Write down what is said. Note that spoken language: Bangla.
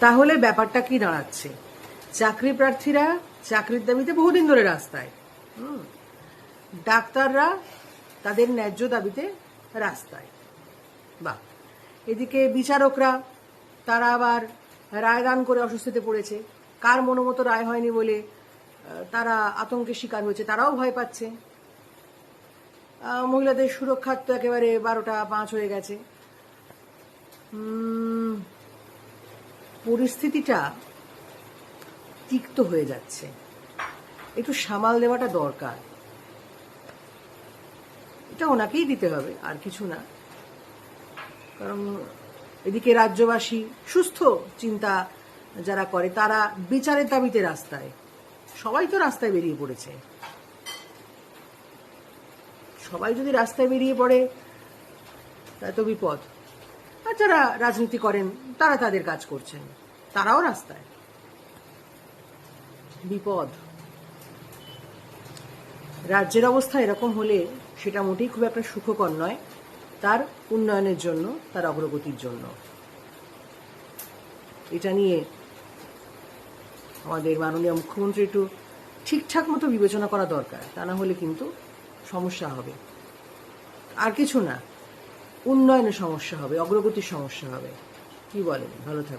তাহলে ব্যাপারটা কি দাঁড়াচ্ছে? চাকরি প্রার্থীরা চাকরির দাবিতে বহুদিন ধরে রাস্তায়। ডাক্তাররা তাদের ন্যায্য দাবিতে রাস্তায়। বাহ। এদিকে বিচারকরা, তারা আবার রায়দান করে অসুস্থতে পড়েছে। কার মনোমতো রায় হয়নি বলে তারা আতঙ্কের শিকার হয়েছে, তারাও ভয় পাচ্ছে। মহিলাদের সুরক্ষার তো একেবারে বারোটা পাঁচ হয়ে গেছে। পরিস্থিতিটা তিক্ত হয়ে যাচ্ছে। একটু সামাল দেওয়াটা দরকার। এটা ওনাকেই দিতে হবে, আর কিছু না। কারণ এদিকে রাজ্যবাসী সুস্থ চিন্তা যারা করে, তারা বিচারের দাবিতে রাস্তায়। সবাই তো রাস্তায় বেরিয়ে পড়েছে। সবাই যদি রাস্তায় বেরিয়ে পড়ে তা তো বিপদ। যারা রাজনীতি করেন, তারা তাদের কাজ করছেন। তারাও রাস্তায়। বিপদ। রাজ্যের অবস্থা এরকম হলে সেটা মোটেই খুব একটা সুখকর নয়। তার উন্নয়নের জন্য, তার অগ্রগতির জন্য। এটা নিয়ে আমাদের মাননীয় মুখ্যমন্ত্রী একটু ঠিকঠাক মতো বিবেচনা করা দরকার। তা না হলে কিন্তু সমস্যা হবে। আর কিছু না। উন্নয়নের সমস্যা হবে অগ্রগতির সমস্যা হবে। কি বলেন? ভালো থাকুন।